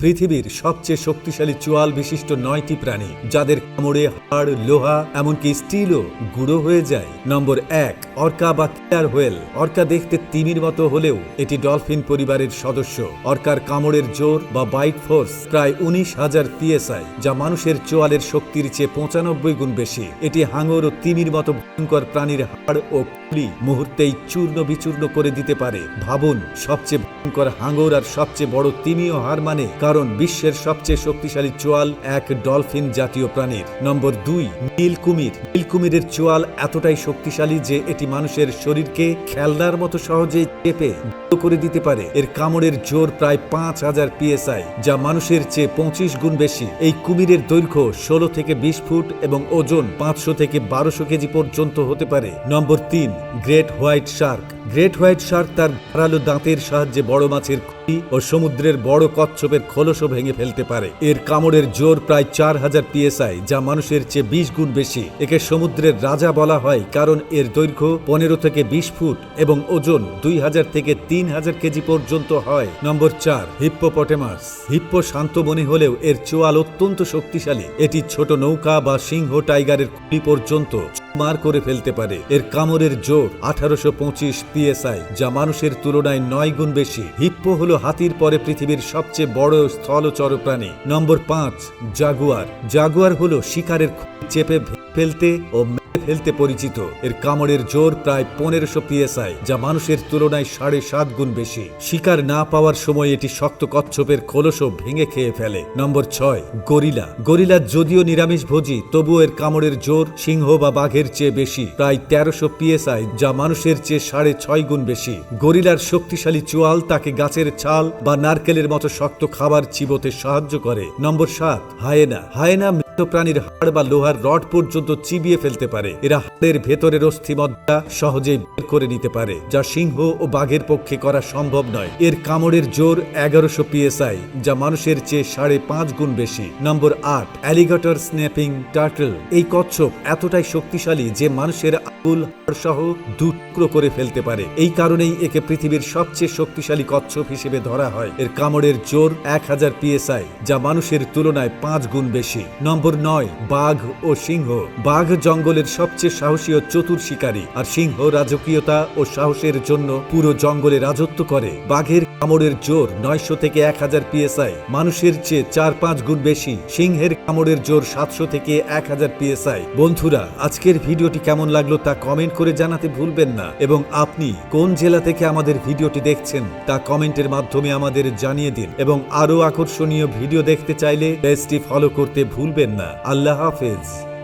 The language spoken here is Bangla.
পৃথিবীর সবচেয়ে শক্তিশালী চোয়াল বিশিষ্ট নয়টি প্রাণী, যাদের কামড়ে, হাড়, লোহা, এমনকি স্টিলও গুঁড়ো হয়ে যায়। নম্বর এক, অর্কা বা কিলার হোয়েল। অর্কা দেখতে তিমির মতো হলেও এটি ডলফিন পরিবারের সদস্য। অর্কার কামড়ের জোর বা বাইট ফোর্স প্রায় উনিশ হাজার পিএসআই, যা মানুষের চোয়ালের শক্তির চেয়ে পঁচানব্বই গুণ বেশি। এটি হাঙর ও তিমির মতো ভয়ঙ্কর প্রাণীর হাড় ও মুহূর্তেই চূর্ণ বিচূর্ণ করে দিতে পারে। ভাবুন, সবচেয়ে ভয়ঙ্কর হাঙর আর সবচেয়ে বড় তিমিও হার মানে কারণ বিশ্বের সবচেয়ে শক্তিশালী চোয়াল এক ডলফিন জাতীয় প্রাণীর। নম্বর দুই, নীল কুমির। নীল কুমিরের চোয়াল এতটাই শক্তিশালী যে এটি মানুষের শরীরকে খেলনার মতো সহজে চেপে করে দিতে পারে। এর কামড়ের জোর প্রায় পাঁচ হাজার পিএসআই, যা মানুষের চেয়ে পঁচিশ গুণ বেশি। এই কুমিরের দৈর্ঘ্য ষোলো থেকে বিশ ফুট এবং ওজন পাঁচশো থেকে বারোশো কেজি পর্যন্ত হতে পারে। নম্বর তিন, great white shark. Great white shark তার ধারালো দাঁতের সাহায্যে বড় মাছের খুঁটি ও সমুদ্রের বড় কচ্ছপের খোলসও ভেঙে ফেলতে পারে। এর কামড়ের জোর প্রায় চার হাজার পিএসআই, যা মানুষের চেয়ে বিশ গুণ বেশি। একে সমুদ্রের রাজা বলা হয়, কারণ এর দৈর্ঘ্য পনেরো থেকে বিশ ফুট এবং ওজন দুই হাজার থেকে তিন হাজার কেজি পর্যন্ত হয়। নম্বর চার, হিপ্পোপটেমাস। হিপ্পো শান্ত মনে হলেও এর চোয়াল অত্যন্ত শক্তিশালী। এটি ছোট নৌকা বা সিংহ টাইগারের খুঁটি পর্যন্ত মার করে ফেলতে পারে। এর কামড়ের জোর আঠারোশো পঁচিশ পিএসআই, যা মানুষের তুলনায় নয় গুণ বেশি। হিপ্পো হলো হাতির পরে পৃথিবীর সবচেয়ে বড় স্থলচর প্রাণী। নম্বর পাঁচ, জাগুয়ার। জাগুয়ার হলো শিকারের চেপে ফেলতে ও ফেলতে পরিচিত। এর কামড়ের জোর প্রায় পনেরোশো পিএসআই, যা মানুষের তুলনায় সাড়ে সাত গুণ বেশি। শিকার না পাওয়ার সময় এটি শক্ত কচ্ছপের খোলসও ভেঙে খেয়ে ফেলে। নম্বর ছয়, গরিলা। গরিলা যদিও নিরামিষ ভোজি, তবুও এর কামড়ের জোর সিংহ বা বাঘের চেয়ে বেশি, প্রায় তেরোশো পিএসআই, যা মানুষের চেয়ে সাড়ে ছয় গুণ বেশি। গরিলার শক্তিশালী চোয়াল তাকে গাছের ছাল বা নারকেলের মতো শক্ত খাবার চিবোতে সাহায্য করে। নম্বর সাত, হায়েনা। হায়েনা প্রাণীর হাড় বা লোহার রড পর্যন্ত চিবিয়ে ফেলতে পারে। এরা হাড়ের ভেতরের অস্থিমজ্জা সহজেই বের করে নিতে পারে, যা সিংহ ও বাঘের পক্ষে করা সম্ভব নয়। এর কামড়ের জোর এগারোশো পিএসআই, যা মানুষের চেয়ে সাড়ে পাঁচ গুণ বেশি। নম্বর আট, অ্যালিগেটর স্ন্যাপিং টার্টল। এই কচ্ছপ এতটাই শক্তিশালী যে মানুষের আঙুল সহ দু টুকরো করে ফেলতে পারে। এই কারণেই একে পৃথিবীর সবচেয়ে শক্তিশালী কচ্ছপ হিসেবে ধরা হয়। এর কামড়ের জোর এক হাজার পিএসআই, যা মানুষের তুলনায় পাঁচ গুণ বেশি। নম্বর নয়, বাঘ ও সিংহ। বাঘ জঙ্গলের সবচেয়ে সাহসী ও চতুর শিকারী, আর সিংহ রাজকীয়তা ও সাহসের জন্য পুরো জঙ্গলে রাজত্ব করে। বাঘের কামড়ের জোর নয়শো থেকে এক হাজার পিএসআই, মানুষের চেয়ে চার পাঁচ গুণ বেশি। সিংহের কামড়ের জোর সাতশো থেকে এক হাজার পিএসআই। বন্ধুরা, আজকের ভিডিওটি কেমন লাগল তা কমেন্ট করে জানাতে ভুলবেন না। এবং আপনি কোন জেলা থেকে আমাদের ভিডিওটি দেখছেন তা কমেন্টের মাধ্যমে আমাদের জানিয়ে দিন। এবং আরও আকর্ষণীয় ভিডিও দেখতে চাইলে পেজটি ফলো করতে ভুলবেন না। عنا الله حافظ.